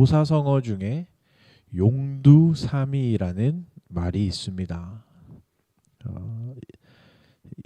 고사성어 중에 용두삼이라는 말이 있습니다. 어, 이-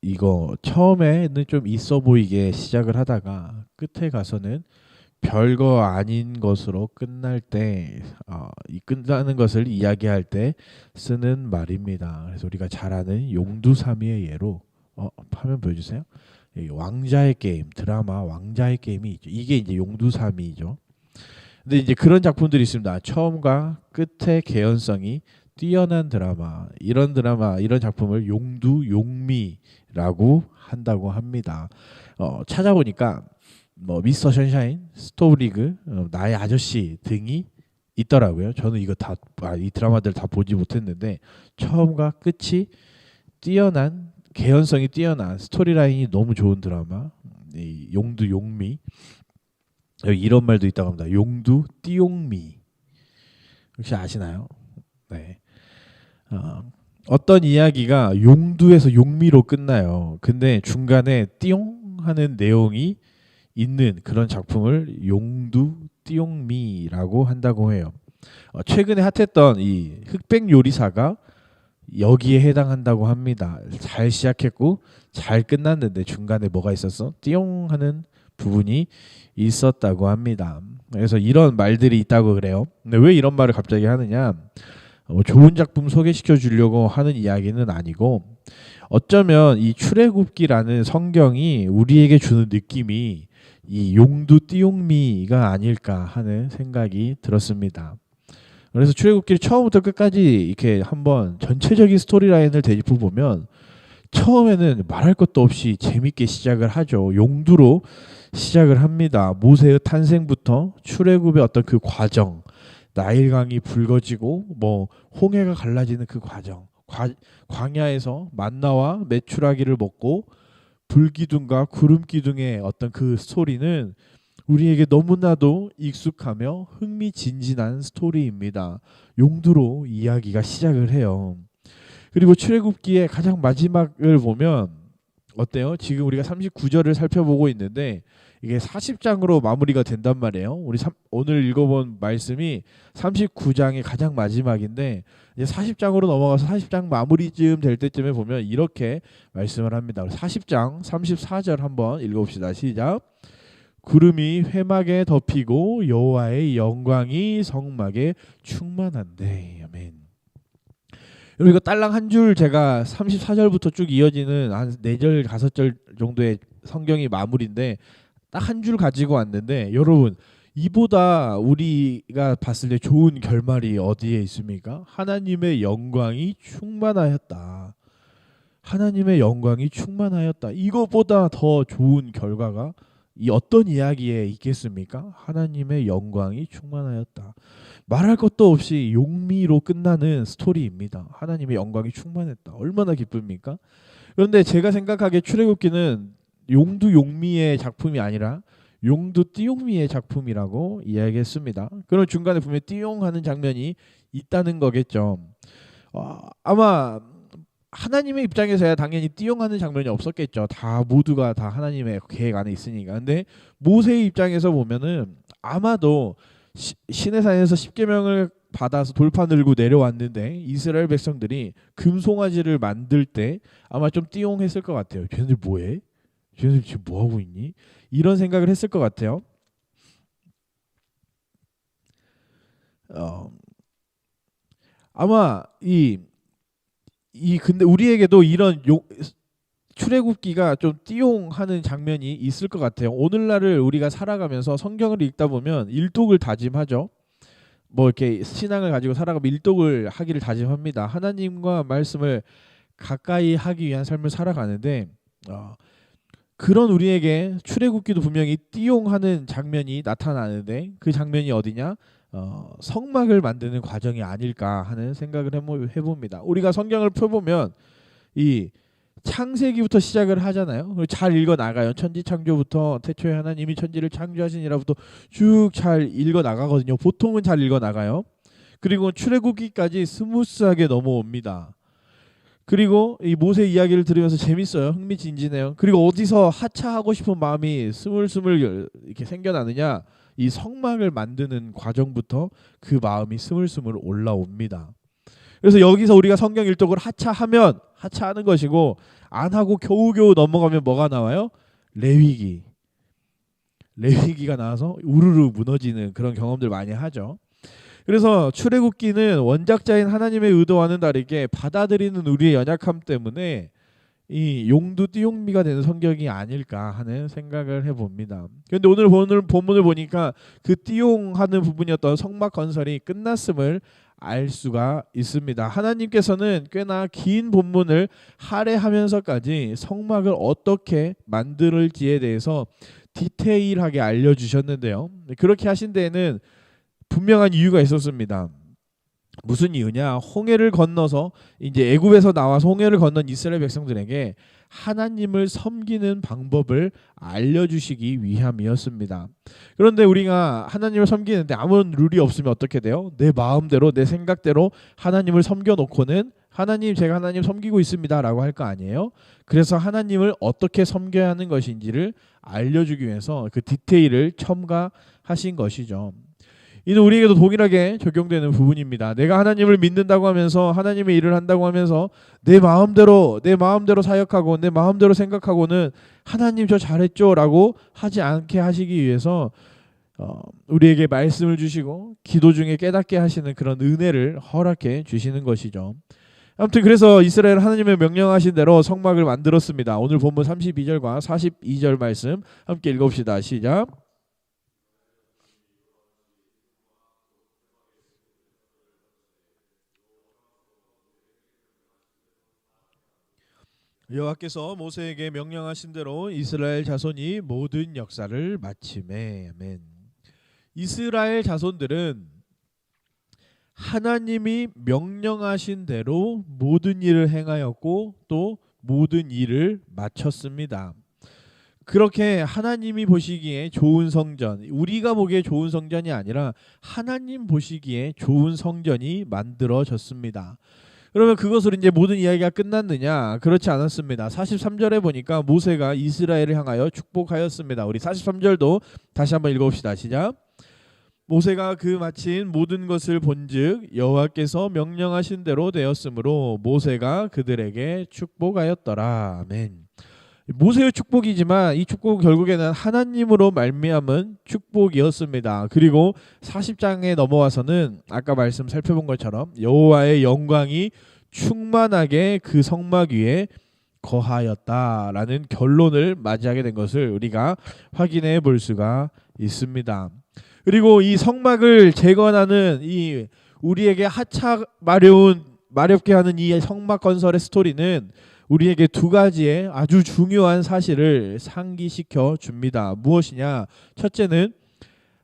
이거 처음에는 좀 있어 보이게 시작을 하다가 끝에 가서는 별거 아닌 것으로 끝날 때, 어, 이 끝나는 것을 이야기할 때 쓰는 말입니다. 그래서 우리가 잘 아는 용두삼이의 예로 어, 화면 보여주세요. 이 왕자의 게임 드라마 왕자의 게임이 있죠. 이게 이제 용두삼이죠. 근데 이제 그런 작품들이 있습니다. 처음과 끝의 개연성이 뛰어난 드라마 이런 드라마 이런 작품을 용두 용미라고 한다고 합니다. 어, 찾아보니까 뭐 미스터 션샤인, 스토브리그, 어, 나의 아저씨 등이 있더라고요. 저는 이거 다이 드라마들 다 보지 못했는데 처음과 끝이 뛰어난 개연성이 뛰어난 스토리라인이 너무 좋은 드라마 이 용두 용미 이런 말도 있다고 합니다. 용두 띠용미 혹시 아시나요? 네. 어, 어떤 이야기가 용두에서 용미로 끝나요. 근데 중간에 띠용 하는 내용이 있는 그런 작품을 용두 띠용미라고 한다고 해요. 어, 최근에 핫했던 이 흑백 요리사가 여기에 해당한다고 합니다. 잘 시작했고 잘 끝났는데 중간에 뭐가 있었어? 띠용 하는 부분이 있었다고 합니다. 그래서 이런 말들이 있다고 그래요. 근데 왜 이런 말을 갑자기 하느냐? 어, 좋은 작품 소개시켜 주려고 하는 이야기는 아니고 어쩌면 이 출애굽기라는 성경이 우리에게 주는 느낌이 이 용두 띠용미가 아닐까 하는 생각이 들었습니다. 그래서 출애굽기를 처음부터 끝까지 이렇게 한번 전체적인 스토리라인을 되짚어 보면 처음에는 말할 것도 없이 재밌게 시작을 하죠. 용두로 시작을 합니다. 모세의 탄생부터 출애굽의 어떤 그 과정, 나일강이 붉어지고 뭐 홍해가 갈라지는 그 과정, 과, 광야에서 만나와 메추라기를 먹고 불기둥과 구름기둥의 어떤 그 스토리는 우리에게 너무나도 익숙하며 흥미진진한 스토리입니다. 용두로 이야기가 시작을 해요. 그리고 출애굽기의 가장 마지막을 보면 어때요? 지금 우리가 39절을 살펴보고 있는데 이게 40장으로 마무리가 된단 말이에요. 우리 삼, 오늘 읽어본 말씀이 39장의 가장 마지막인데 이제 40장으로 넘어가서 40장 마무리쯤 될 때쯤에 보면 이렇게 말씀을 합니다. 40장 34절 한번 읽어봅시다. 시작. 구름이 회막에 덮이고 여호와의 영광이 성막에 충만한데 아멘. 여러분 이거 딸랑 한 줄 제가 34절부터 쭉 이어지는 한 4절 5절 정도의 성경이 마무리인데 딱 한 줄 가지고 왔는데 여러분 이보다 우리가 봤을 때 좋은 결말이 어디에 있습니까? 하나님의 영광이 충만하였다. 하나님의 영광이 충만하였다. 이거보다 더 좋은 결과가 이 어떤 이야기에 있겠습니까? 하나님의 영광이 충만하였다. 말할 것도 없이 용미로 끝나는 스토리입니다. 하나님의 영광이 충만했다. 얼마나 기쁩니까? 그런데 제가 생각하기에 출애굽기는 용두 용미의 작품이 아니라 용두 띠용미의 작품이라고 이야기했습니다. 그럼 중간에 보면 띠용하는 장면이 있다는 거겠죠. 어, 아마 하나님의 입장에서야 당연히 띠용하는 장면이 없었겠죠. 다 모두가 다 하나님의 계획 안에 있으니까. 근데 모세의 입장에서 보면은 아마도 시, 시내산에서 십계명을 받아서 돌파 늘고 내려왔는데 이스라엘 백성들이 금송아지를 만들 때 아마 좀 띠용했을 것 같아요. 쟤네들 뭐해? 쟤네들 지금 뭐 하고 있니? 이런 생각을 했을 것 같아요. 어, 아마 이 이 근데 우리에게도 이런 요, 출애굽기가 좀 띠용하는 장면이 있을 것 같아요. 오늘날을 우리가 살아가면서 성경을 읽다 보면 일독을 다짐하죠. 뭐 이렇게 신앙을 가지고 살아가면 일독을 하기를 다짐합니다. 하나님과 말씀을 가까이 하기 위한 삶을 살아가는데 어, 그런 우리에게 출애굽기도 분명히 띠용하는 장면이 나타나는데 그 장면이 어디냐? 어, 성막을 만드는 과정이 아닐까 하는 생각을 해봅니다. 우리가 성경을 펴보면 이 창세기부터 시작을 하잖아요. 잘 읽어 나가요. 천지 창조부터 태초에 하나님이 천지를 창조하시니라부터 쭉 잘 읽어 나가거든요. 보통은 잘 읽어 나가요. 그리고 출애굽기까지 스무스하게 넘어옵니다. 그리고 이 모세 이야기를 들으면서 재밌어요. 흥미진진해요. 그리고 어디서 하차하고 싶은 마음이 스물스물 이렇게 생겨나느냐? 이 성막을 만드는 과정부터 그 마음이 스물스물 올라옵니다. 그래서 여기서 우리가 성경 일독을 하차하면 하차하는 것이고 안 하고 겨우겨우 넘어가면 뭐가 나와요? 레위기. 레위기가 나와서 우르르 무너지는 그런 경험들 많이 하죠. 그래서 출애굽기는 원작자인 하나님의 의도와는 다르게 받아들이는 우리의 연약함 때문에 이 용두 띠용미가 되는 성경이 아닐까 하는 생각을 해봅니다. 그런데 오늘 본을 본문을 보니까 그 띠용하는 부분이었던 성막 건설이 끝났음을 알 수가 있습니다. 하나님께서는 꽤나 긴 본문을 할애하면서까지 성막을 어떻게 만들지에 대해서 디테일하게 알려주셨는데요. 그렇게 하신 데에는 분명한 이유가 있었습니다. 무슨 이유냐? 홍해를 건너서 이제 애굽에서 나와서 홍해를 건넌 이스라엘 백성들에게 하나님을 섬기는 방법을 알려주시기 위함이었습니다. 그런데 우리가 하나님을 섬기는데 아무런 룰이 없으면 어떻게 돼요? 내 마음대로 내 생각대로 하나님을 섬겨놓고는 하나님 제가 하나님 섬기고 있습니다라고 할 거 아니에요? 그래서 하나님을 어떻게 섬겨야 하는 것인지를 알려주기 위해서 그 디테일을 첨가하신 것이죠. 이는 우리에게도 동일하게 적용되는 부분입니다. 내가 하나님을 믿는다고 하면서 하나님의 일을 한다고 하면서 내 마음대로 내 마음대로 사역하고 내 마음대로 생각하고는 하나님 저 잘했죠라고 하지 않게 하시기 위해서 어, 우리에게 말씀을 주시고 기도 중에 깨닫게 하시는 그런 은혜를 허락해 주시는 것이죠. 아무튼 그래서 이스라엘 하나님의 명령하신 대로 성막을 만들었습니다. 오늘 본문 32절과 42절 말씀 함께 읽읍시다. 시작. 여호와께서 모세에게 명령하신 대로 이스라엘 자손이 모든 역사를 마침에 아멘. 이스라엘 자손들은 하나님이 명령하신 대로 모든 일을 행하였고 또 모든 일을 마쳤습니다. 그렇게 하나님이 보시기에 좋은 성전, 우리가 보기에 좋은 성전이 아니라 하나님 보시기에 좋은 성전이 만들어졌습니다. 그러면 그것으로 이제 모든 이야기가 끝났느냐? 그렇지 않았습니다. 43절에 보니까 모세가 이스라엘을 향하여 축복하였습니다. 우리 43절도 다시 한번 읽어봅시다. 시작. 모세가 그 마친 모든 것을 본즉 여호와께서 명령하신 대로 되었으므로 모세가 그들에게 축복하였더라. 아멘. 모세의 축복이지만 이 축복 결국에는 하나님으로 말미암은 축복이었습니다. 그리고 40장에 넘어와서는 아까 말씀 살펴본 것처럼 여호와의 영광이 충만하게 그 성막 위에 거하였다라는 결론을 맞이하게 된 것을 우리가 확인해 볼 수가 있습니다. 그리고 이 성막을 재건하는 이 우리에게 하차 마려운 마렵게 하는 이 성막 건설의 스토리는 우리에게 두 가지의 아주 중요한 사실을 상기시켜 줍니다. 무엇이냐? 첫째는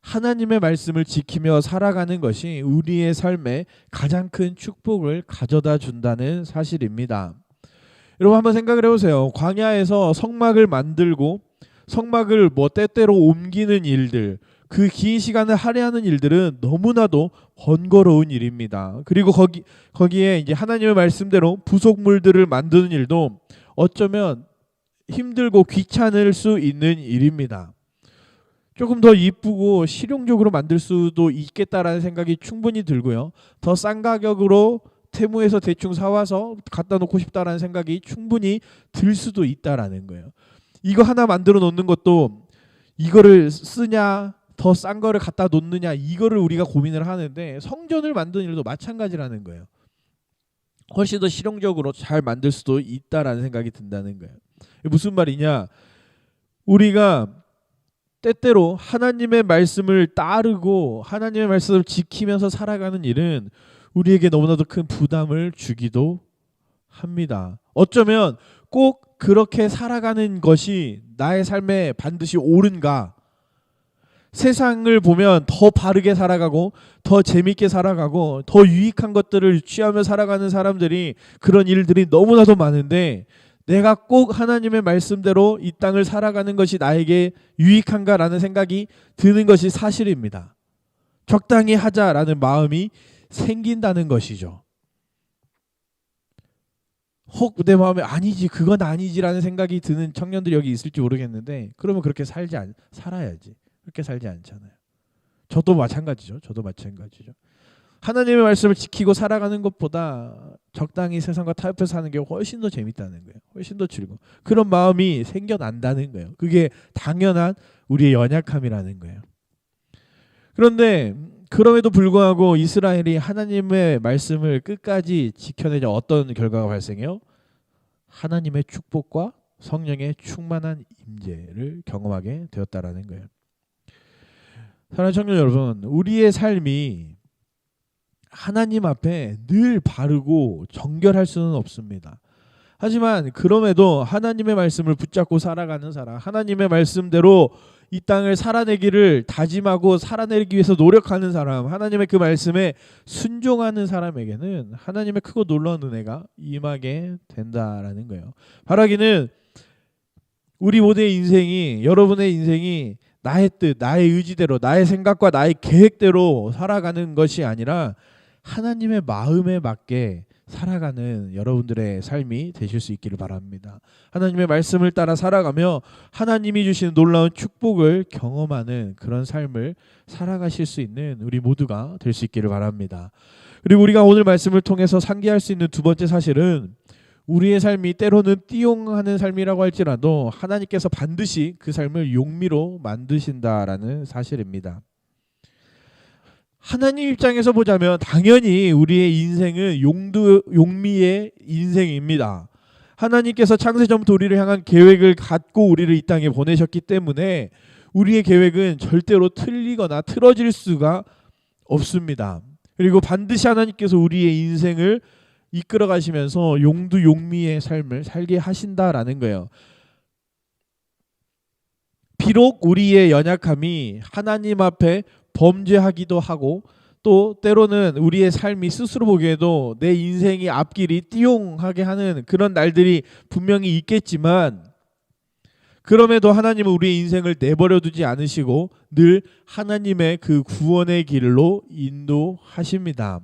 하나님의 말씀을 지키며 살아가는 것이 우리의 삶에 가장 큰 축복을 가져다 준다는 사실입니다. 여러분 한번 생각을 해보세요. 광야에서 성막을 만들고 성막을 뭐 때때로 옮기는 일들, 그 긴 시간을 할애하는 일들은 너무나도 번거로운 일입니다. 그리고 거기 거기에 이제 하나님의 말씀대로 부속물들을 만드는 일도 어쩌면 힘들고 귀찮을 수 있는 일입니다. 조금 더 이쁘고 실용적으로 만들 수도 있겠다라는 생각이 충분히 들고요. 더 싼 가격으로 테무에서 대충 사와서 갖다 놓고 싶다라는 생각이 충분히 들 수도 있다라는 거예요. 이거 하나 만들어 놓는 것도 이거를 쓰냐 더 싼 거를 갖다 놓느냐 이거를 우리가 고민을 하는데 성전을 만드는 일도 마찬가지라는 거예요. 훨씬 더 실용적으로 잘 만들 수도 있다라는 생각이 든다는 거예요. 무슨 말이냐? 우리가 때때로 하나님의 말씀을 따르고 하나님의 말씀을 지키면서 살아가는 일은 우리에게 너무나도 큰 부담을 주기도 합니다. 어쩌면 꼭 그렇게 살아가는 것이 나의 삶에 반드시 옳은가? 세상을 보면 더 바르게 살아가고 더 재밌게 살아가고 더 유익한 것들을 취하며 살아가는 사람들이 그런 일들이 너무나도 많은데 내가 꼭 하나님의 말씀대로 이 땅을 살아가는 것이 나에게 유익한가라는 생각이 드는 것이 사실입니다. 적당히 하자라는 마음이 생긴다는 것이죠. 혹 내 마음에 아니지 그건 아니지라는 생각이 드는 청년들이 여기 있을지 모르겠는데 그러면 그렇게 살지 않, 살아야지. 그렇게 살지 않잖아요. 저도 마찬가지죠. 저도 마찬가지죠. 하나님의 말씀을 지키고 살아가는 것보다 적당히 세상과 타협해서 사는 게 훨씬 더 재밌다는 거예요. 훨씬 더 즐거워. 그런 마음이 생겨난다는 거예요. 그게 당연한 우리의 연약함이라는 거예요. 그런데 그럼에도 불구하고 이스라엘이 하나님의 말씀을 끝까지 지켜내자 어떤 결과가 발생해요? 하나님의 축복과 성령의 충만한 임재를 경험하게 되었다라는 거예요. 사랑하는 청년 여러분, 우리의 삶이 하나님 앞에 늘 바르고 정결할 수는 없습니다. 하지만 그럼에도 하나님의 말씀을 붙잡고 살아가는 사람, 하나님의 말씀대로 이 땅을 살아내기를 다짐하고 살아내기 위해서 노력하는 사람, 하나님의 그 말씀에 순종하는 사람에게는 하나님의 크고 놀라운 은혜가 임하게 된다라는 거예요. 바라기는 우리 모두의 인생이 여러분의 인생이 나의 뜻, 나의 의지대로, 나의 생각과 나의 계획대로 살아가는 것이 아니라 하나님의 마음에 맞게 살아가는 여러분들의 삶이 되실 수 있기를 바랍니다. 하나님의 말씀을 따라 살아가며 하나님이 주시는 놀라운 축복을 경험하는 그런 삶을 살아가실 수 있는 우리 모두가 될 수 있기를 바랍니다. 그리고 우리가 오늘 말씀을 통해서 상기할 수 있는 두 번째 사실은 우리의 삶이 때로는 띠용하는 삶이라고 할지라도 하나님께서 반드시 그 삶을 용미로 만드신다라는 사실입니다. 하나님 입장에서 보자면 당연히 우리의 인생은 용두 용미의 인생입니다. 하나님께서 창세전부터 우리를 향한 계획을 갖고 우리를 이 땅에 보내셨기 때문에 우리의 계획은 절대로 틀리거나 틀어질 수가 없습니다. 그리고 반드시 하나님께서 우리의 인생을 이끌어 가시면서 용두 용미의 삶을 살게 하신다라는 거예요. 비록 우리의 연약함이 하나님 앞에 범죄하기도 하고 또 때로는 우리의 삶이 스스로 보기에도 내 인생이 앞길이 띠용하게 하는 그런 날들이 분명히 있겠지만 그럼에도 하나님은 우리의 인생을 내버려 두지 않으시고 늘 하나님의 그 구원의 길로 인도하십니다.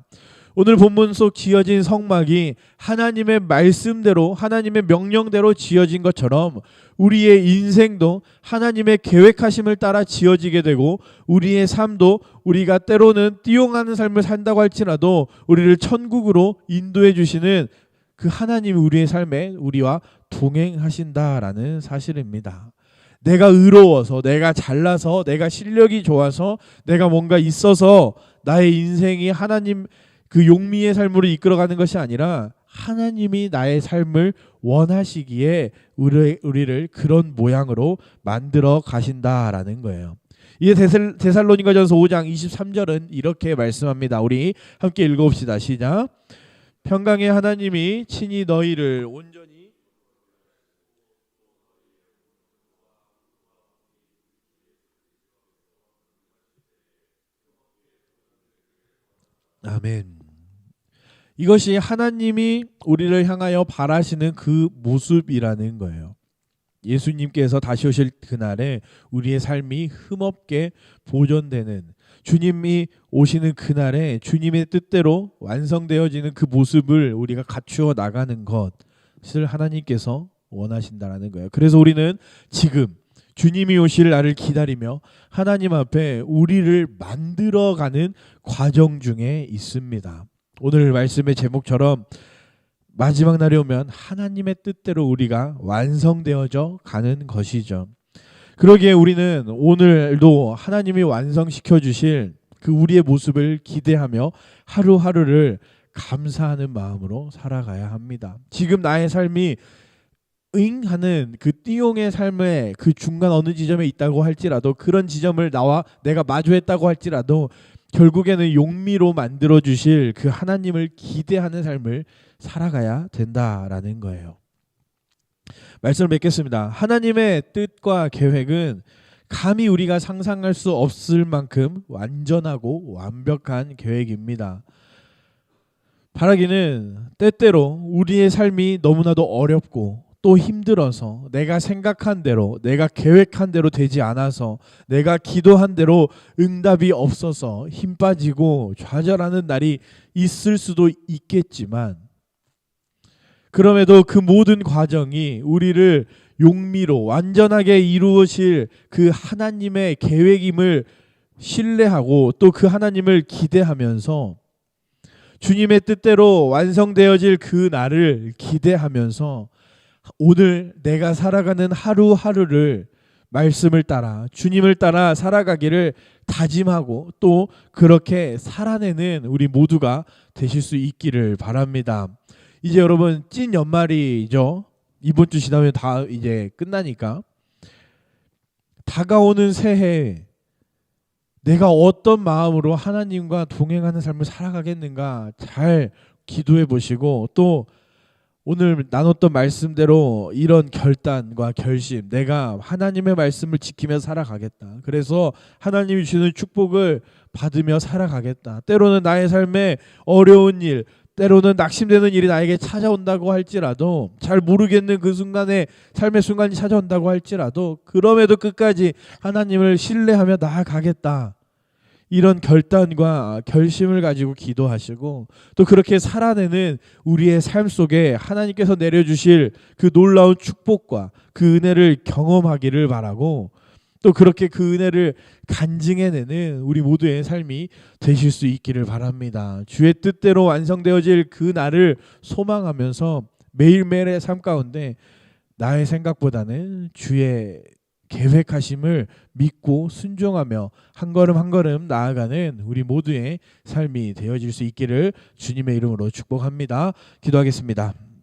오늘 본문 속 지어진 성막이 하나님의 말씀대로 하나님의 명령대로 지어진 것처럼 우리의 인생도 하나님의 계획하심을 따라 지어지게 되고 우리의 삶도 우리가 때로는 띄용하는 삶을 산다고 할지라도 우리를 천국으로 인도해 주시는 그 하나님이 우리의 삶에 우리와 동행하신다라는 사실입니다. 내가 의로워서 내가 잘나서 내가 실력이 좋아서 내가 뭔가 있어서 나의 인생이 하나님 그 용미의 삶으로 이끌어가는 것이 아니라 하나님이 나의 삶을 원하시기에 우리, 우리를 그런 모양으로 만들어 가신다라는 거예요. 이게 데살, 데살로니가 전서 5장 23절은 이렇게 말씀합니다. 우리 함께 읽어봅시다. 시작. 평강의 하나님이 친히 너희를 온전히 아멘. 이것이 하나님이 우리를 향하여 바라시는 그 모습이라는 거예요. 예수님께서 다시 오실 그날에 우리의 삶이 흠없게 보존되는 주님이 오시는 그날에 주님의 뜻대로 완성되어지는 그 모습을 우리가 갖추어 나가는 것을 하나님께서 원하신다라는 거예요. 그래서 우리는 지금 주님이 오실 날을 기다리며 하나님 앞에 우리를 만들어가는 과정 중에 있습니다. 오늘 말씀의 제목처럼 마지막 날이 오면 하나님의 뜻대로 우리가 완성되어져 가는 것이죠. 그러기에 우리는 오늘도 하나님이 완성시켜 주실 그 우리의 모습을 기대하며 하루하루를 감사하는 마음으로 살아가야 합니다. 지금 나의 삶이 응 하는 그 띠용의 삶의 그 중간 어느 지점에 있다고 할지라도 그런 지점을 나와 내가 마주했다고 할지라도 결국에는 용미로 만들어 주실 그 하나님을 기대하는 삶을 살아가야 된다라는 거예요. 말씀을 맺겠습니다. 하나님의 뜻과 계획은 감히 우리가 상상할 수 없을 만큼 완전하고 완벽한 계획입니다. 바라기는 때때로 우리의 삶이 너무나도 어렵고 또 힘들어서 내가 생각한 대로 내가 계획한 대로 되지 않아서 내가 기도한 대로 응답이 없어서 힘 빠지고 좌절하는 날이 있을 수도 있겠지만 그럼에도 그 모든 과정이 우리를 용미로 완전하게 이루어질 그 하나님의 계획임을 신뢰하고 또 그 하나님을 기대하면서 주님의 뜻대로 완성되어질 그 날을 기대하면서 오늘 내가 살아가는 하루하루를 말씀을 따라 주님을 따라 살아가기를 다짐하고 또 그렇게 살아내는 우리 모두가 되실 수 있기를 바랍니다. 이제 여러분 찐 연말이죠. 이번 주 지나면 다 이제 끝나니까 다가오는 새해 내가 어떤 마음으로 하나님과 동행하는 삶을 살아가겠는가 잘 기도해 보시고 또 오늘 나눴던 말씀대로 이런 결단과 결심 내가 하나님의 말씀을 지키며 살아가겠다. 그래서 하나님이 주는 축복을 받으며 살아가겠다. 때로는 나의 삶에 어려운 일, 때로는 낙심되는 일이 나에게 찾아온다고 할지라도 잘 모르겠는 그 순간에 삶의 순간이 찾아온다고 할지라도 그럼에도 끝까지 하나님을 신뢰하며 나아가겠다. 이런 결단과 결심을 가지고 기도하시고 또 그렇게 살아내는 우리의 삶 속에 하나님께서 내려주실 그 놀라운 축복과 그 은혜를 경험하기를 바라고 또 그렇게 그 은혜를 간증해내는 우리 모두의 삶이 되실 수 있기를 바랍니다. 주의 뜻대로 완성되어질 그 날을 소망하면서 매일매일의 삶 가운데 나의 생각보다는 주의 계획하심을 믿고 순종하며 한 걸음 한 걸음 나아가는 우리 모두의 삶이 되어질 수 있기를 주님의 이름으로 축복합니다. 기도하겠습니다.